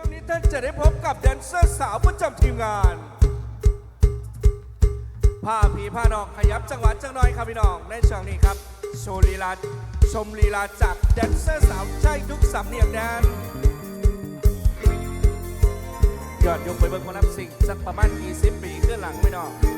ช่วงนี้ท่านจะได้พบกับแดนเซอร์สาวประจำทีมงานผ้าผีผ้าดอกขยับจังหวะจังน้อยครับพี่น้องในช่วงนี้ครับ โชว์ลีลาชมลีลาจากแดนเซอร์สาวใช่ทุกสำเนียงแดนยอดยกไปเบิ่งคนรับสิ่งสักประมาณ 20 ปีขึ้นหลังไม่น้อง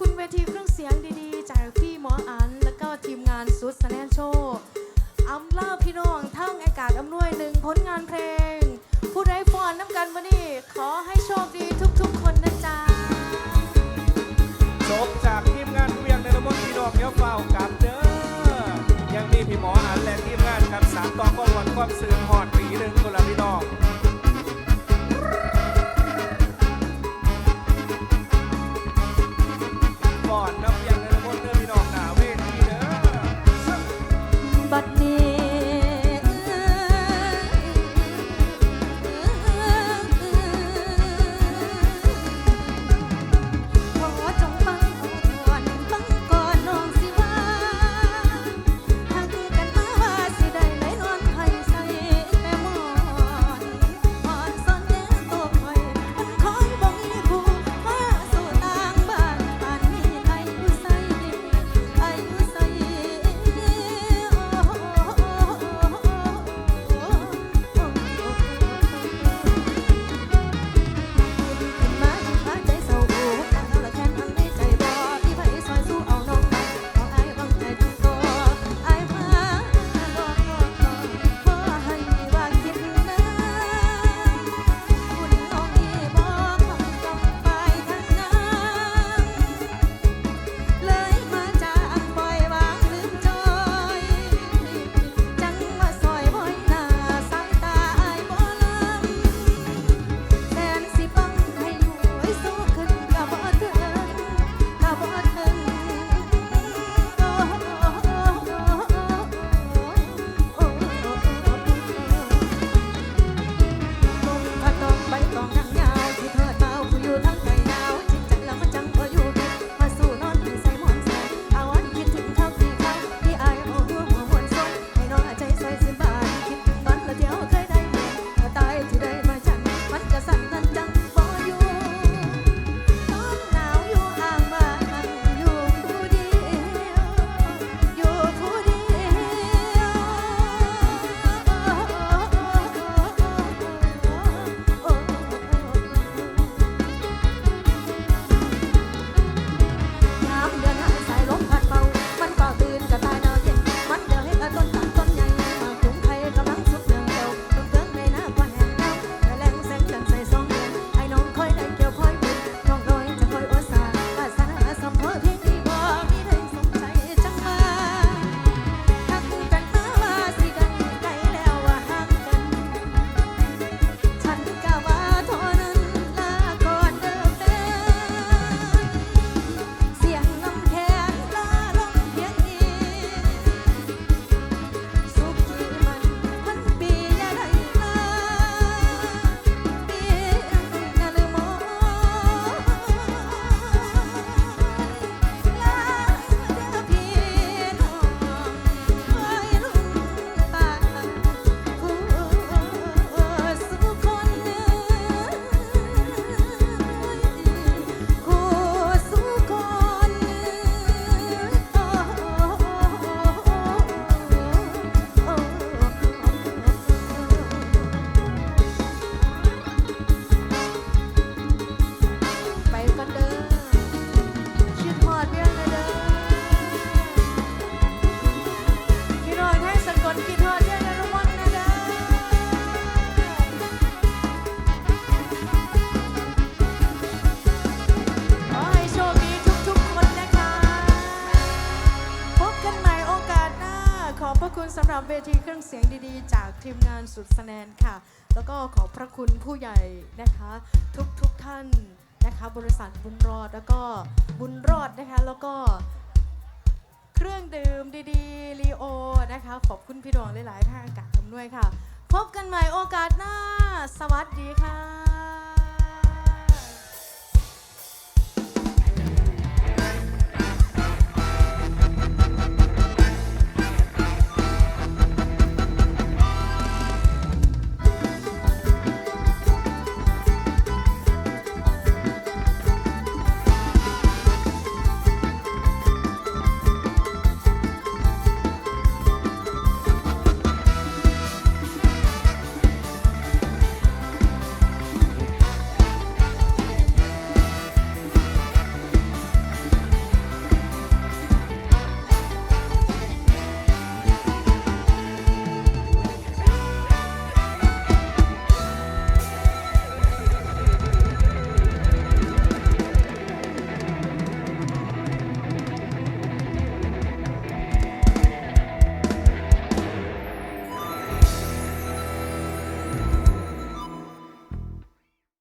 คุณเวทีเครื่องเสียงดีๆ จากพี่หมออัน แล้วก็ทีมงานสุดสแนนโชว์อำลาพี่น้องทั้งอากาศอำนวยหนึ่งผลงานเพลง ผู้ไร้ฟอนน้ำกันวันนี้ ขอให้โชคดีทุกๆ คนนะจ๊ะจบจากทีมงานเวียงในระมดพี่น้องเดี๋ยวเฝ้ากับเด้อยังมีพี่หมออันและทีมงานครับสามต่อกล้องวันความเสือ Các วทีเครื่องเสียงดีๆ จากทีมงานสุดสแนนค่ะ แล้วก็ขอพระคุณผู้ใหญ่นะคะ ทุกๆทท่านนะคะ บริษัทบุญรอดแล้วก็บุญรอดนะคะ แล้วก็เครื่องดื่มดีๆลีโอนะคะ ขอบคุณพี่ดวงหลายๆท่านอากาศทำด้วยค่ะ พบกันใหม่โอกาสหน้า สวัสดีค่ะ